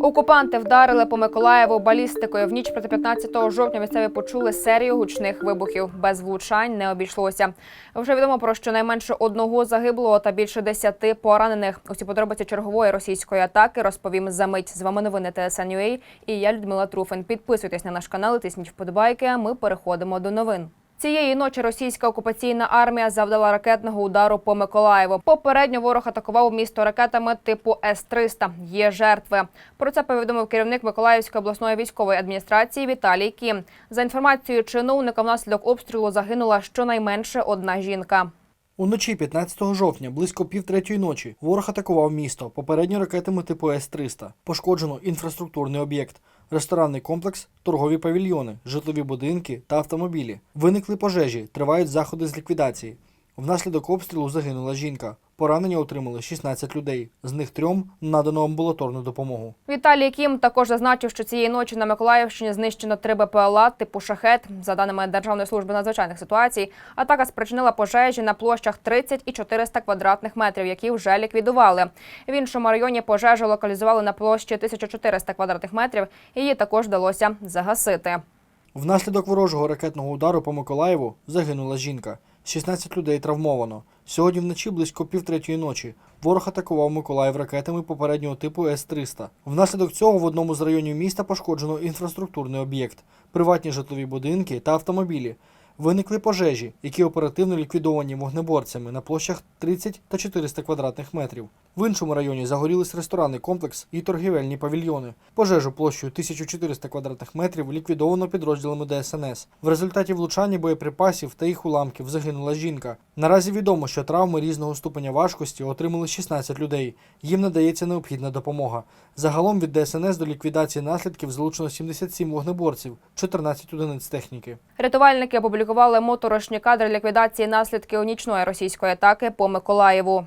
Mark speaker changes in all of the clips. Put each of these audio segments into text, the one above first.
Speaker 1: Окупанти вдарили по Миколаєву балістикою. В ніч проти 15 жовтня місцеві почули серію гучних вибухів. Без влучань не обійшлося. Вже відомо про щонайменше одного загиблого та більше десяти поранених. Усі подробиці чергової російської атаки розповім за мить. З вами новини ТСН.UA і я Людмила Труфин. Підписуйтесь на наш канал, тисніть вподобайки. А ми переходимо до новин. Цієї ночі російська окупаційна армія завдала ракетного удару по Миколаєву. Попередньо ворог атакував місто ракетами типу С-300. Є жертви. Про це повідомив керівник Миколаївської обласної військової адміністрації Віталій Кім. За інформацією чиновника, внаслідок обстрілу загинула щонайменше одна жінка.
Speaker 2: Уночі 15 жовтня, близько півтретьої ночі, ворог атакував місто попередньо ракетами типу С-300. Пошкоджено інфраструктурний об'єкт, ресторанний комплекс, торгові павільйони, житлові будинки та автомобілі. Виникли пожежі, тривають заходи з ліквідації. Внаслідок обстрілу загинула жінка. Поранення отримали 16 людей. З них трьом надано амбулаторну допомогу.
Speaker 1: Віталій Кім також зазначив, що цієї ночі на Миколаївщині знищено три БПЛА типу шахет. За даними Державної служби надзвичайних ситуацій, атака спричинила пожежі на площах 30 і 400 квадратних метрів, які вже ліквідували. В іншому районі пожежу локалізували на площі 1400 квадратних метрів. Її також вдалося загасити.
Speaker 2: Внаслідок ворожого ракетного удару по Миколаєву загинула жінка. 16 людей травмовано. Сьогодні вночі близько півтретьої ночі ворог атакував Миколаїв ракетами попереднього типу С-300. Внаслідок цього в одному з районів міста пошкоджено інфраструктурний об'єкт, приватні житлові будинки та автомобілі. Виникли пожежі, які оперативно ліквідовані вогнеборцями на площах 30 та 400 квадратних метрів. В іншому районі загорілись ресторанний комплекс і торгівельні павільйони. Пожежу площею 1400 квадратних метрів ліквідовано підрозділами ДСНС. В результаті влучання боєприпасів та їх уламків загинула жінка. Наразі відомо, що травми різного ступеня важкості отримали 16 людей. Їм надається необхідна допомога. Загалом від ДСНС до ліквідації наслідків залучено 77 вогнеборців, 14 одиниць техніки.
Speaker 1: Рятувальники опублікували моторошні кадри ліквідації наслідків нічної російської атаки по Миколаєву.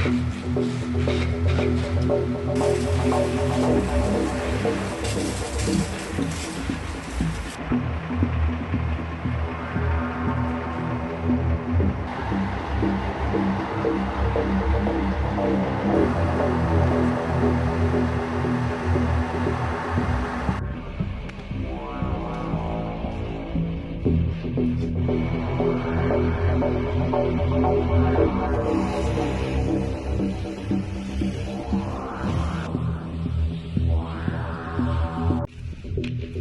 Speaker 1: Thank you.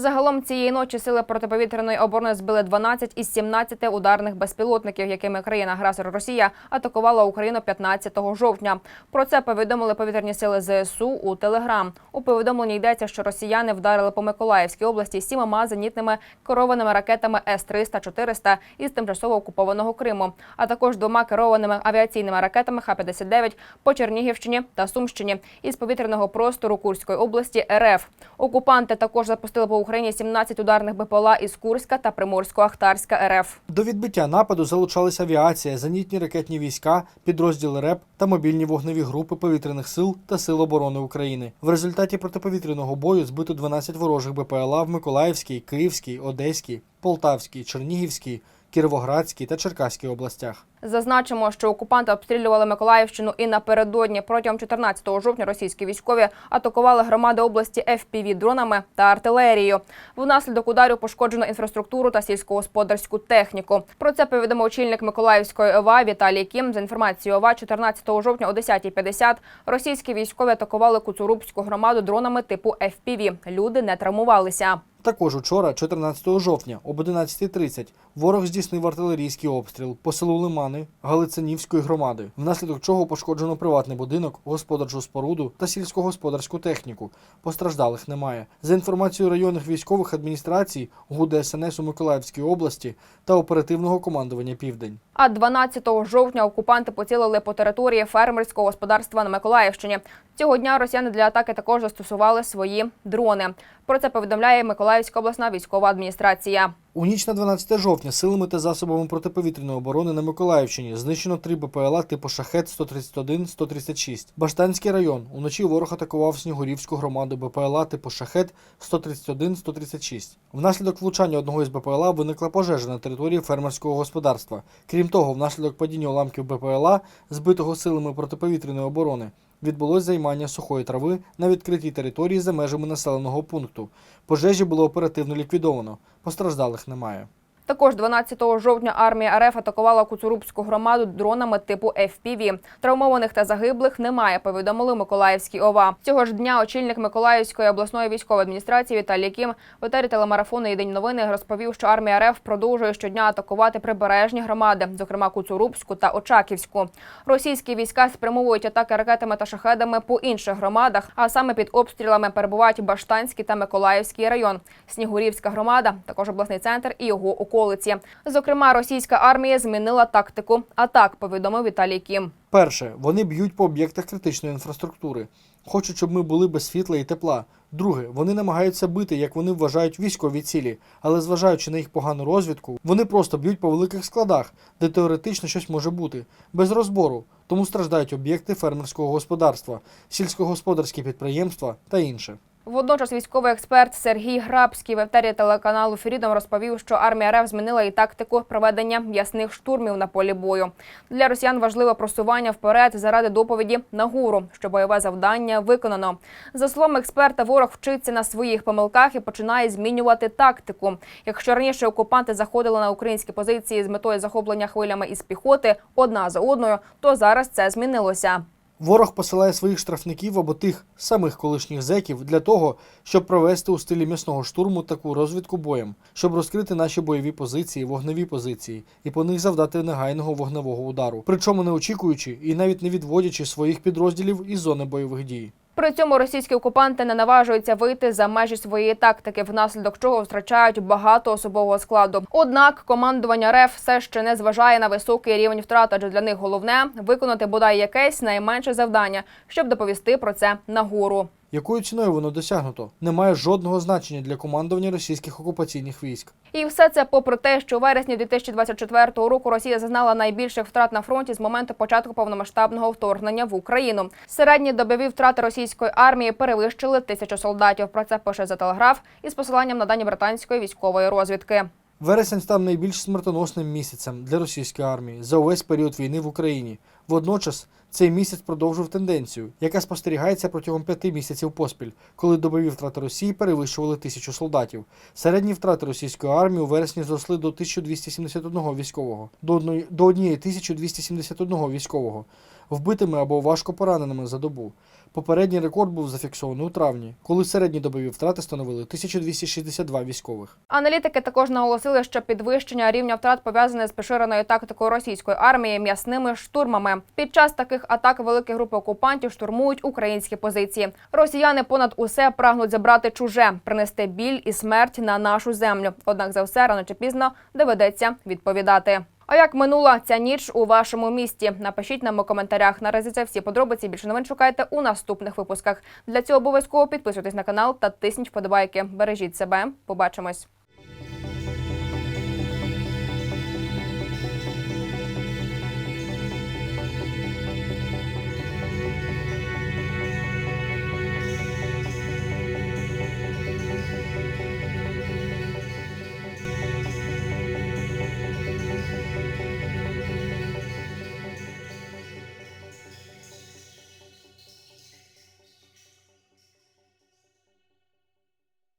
Speaker 1: Загалом цієї ночі сили протиповітряної оборони збили 12 із 17 ударних безпілотників, якими країна-агресор Росія атакувала Україну 15 жовтня. Про це повідомили повітряні сили ЗСУ у Телеграм. У повідомленні йдеться, що росіяни вдарили по Миколаївській області сімома зенітними керованими ракетами С-300-400 із тимчасово окупованого Криму, а також двома керованими авіаційними ракетами Х-59 по Чернігівщині та Сумщині із повітряного простору Курської області РФ. Окупанти також запустили по Україні 17 ударних БПЛА із Курська та Приморсько-Ахтарська РФ.
Speaker 2: До відбиття нападу залучалися авіація, зенітні ракетні війська, підрозділи РЕП та мобільні вогневі групи повітряних сил та Сил оборони України. В результаті протиповітряного бою збито 12 ворожих БПЛА в Миколаївській, Київській, Одеській, Полтавській, Чернігівській, Кіровоградській та Черкаській областях.
Speaker 1: Зазначимо, що окупанти обстрілювали Миколаївщину і напередодні. Протягом 14 жовтня російські військові атакували громади області fpv дронами та артилерією. Внаслідок ударів пошкоджено інфраструктуру та сільськогосподарську техніку. Про це повідомив очільник Миколаївської ОВА Віталій Кім. За інформацією ОВА, 14 жовтня о 10.50 російські військові атакували Куцурубську громаду дронами типу FPV. Люди не травмувалися.
Speaker 2: Також учора, 14 жовтня, об 11.30, ворог здійснив артилерійський обстріл по селу Лимани Галицинівської громади, внаслідок чого пошкоджено приватний будинок, господарчу споруду та сільськогосподарську техніку. Постраждалих немає. За інформацією районних військових адміністрацій, ГУД СНС у Миколаївській області та оперативного командування Південь.
Speaker 1: А 12 жовтня окупанти поцілили по території фермерського господарства на Миколаївщині. Цього дня росіяни для атаки також застосували свої дрони. Про це повідомляє Миколаївська обласна військова адміністрація.
Speaker 2: У ніч на 12 жовтня силами та засобами протиповітряної оборони на Миколаївщині знищено три БПЛА типу Шахет 131-136. Баштанський район. Уночі ворог атакував Снігурівську громаду БПЛА типу Шахет 131-136. Внаслідок влучання одного із БПЛА виникла пожежа на території фермерського господарства. Крім того, внаслідок падіння уламків БПЛА, збитого силами протиповітряної оборони, відбулось займання сухої трави на відкритій території за межами населеного пункту. Пожежі було оперативно ліквідовано. Постраждалих немає.
Speaker 1: Також 12 жовтня армія РФ атакувала Куцурубську громаду дронами типу FPV. Травмованих та загиблих немає. Повідомили Миколаївські ОВА. Цього ж дня очільник Миколаївської обласної військової адміністрації Віталій Кім в етері телемарафону «Єдині новини розповів, що армія РФ продовжує щодня атакувати прибережні громади, зокрема Куцурубську та Очаківську. Російські війська спрямовують атаки ракетами та шахедами по інших громадах, а саме під обстрілами перебувають Баштанський та Миколаївський район, Снігурівська громада, також обласний центр і його околиці. Зокрема, російська армія змінила тактику атак. Повідомив Віталій Кім.
Speaker 2: Перше, вони б'ють по об'єктах критичної інфраструктури. Хочуть, щоб ми були без світла і тепла. Друге, вони намагаються бити, як вони вважають, військові цілі, але зважаючи на їх погану розвідку, вони просто б'ють по великих складах, де теоретично щось може бути, без розбору. Тому страждають об'єкти фермерського господарства, сільськогосподарські підприємства та інше.
Speaker 1: Водночас військовий експерт Сергій Грабський в етері телеканалу Фрідом розповів, що армія РФ змінила і тактику проведення ясних штурмів на полі бою. Для росіян важливе просування вперед заради доповіді на гору, що бойове завдання виконано. За словами експерта, ворог вчиться на своїх помилках і починає змінювати тактику. Якщо раніше окупанти заходили на українські позиції з метою захоплення хвилями із піхоти одна за одною, то зараз це змінилося.
Speaker 2: Ворог посилає своїх штрафників або тих самих колишніх зеків для того, щоб провести у стилі м'ясного штурму таку розвідку боєм, щоб розкрити наші бойові позиції, вогневі позиції і по них завдати негайного вогневого удару, причому не очікуючи і навіть не відводячи своїх підрозділів із зони бойових дій.
Speaker 1: При цьому російські окупанти не наважуються вийти за межі своєї тактики, внаслідок чого втрачають багато особового складу. Однак командування РФ все ще не зважає на високий рівень втрат, адже для них головне виконати бодай якесь найменше завдання, щоб доповісти про це нагору.
Speaker 2: Якою ціною воно досягнуто, не має жодного значення для командування російських окупаційних військ.
Speaker 1: І все це попри те, що у вересні 2024 року Росія зазнала найбільших втрат на фронті з моменту початку повномасштабного вторгнення в Україну. Середні добові втрати російської армії перевищили тисячу солдатів. Про це пише за телеграф із посиланням на дані британської військової розвідки.
Speaker 2: Вересень став найбільш смертоносним місяцем для російської армії за увесь період війни в Україні. Водночас цей місяць продовжив тенденцію, яка спостерігається протягом п'яти місяців поспіль, коли добові втрати Росії перевищували тисячу солдатів. Середні втрати російської армії у вересні зросли до 1271 військового, до одної до 1271 військового, вбитими або важко пораненими за добу. Попередній рекорд був зафіксований у травні, коли середні добові втрати становили 1262 військових.
Speaker 1: Аналітики також наголосили, що підвищення рівня втрат пов'язане з поширеною тактикою російської армії м'ясними штурмами. Під час таких атак великі групи окупантів штурмують українські позиції. Росіяни понад усе прагнуть забрати чуже, принести біль і смерть на нашу землю. Однак за все рано чи пізно доведеться відповідати. А як минула ця ніч у вашому місті? Напишіть нам у коментарях. Наразі це всі подробиці. Більше новин шукайте у наступних випусках. Для цього обов'язково підписуйтесь на канал та тисніть вподобайки. Бережіть себе. Побачимось.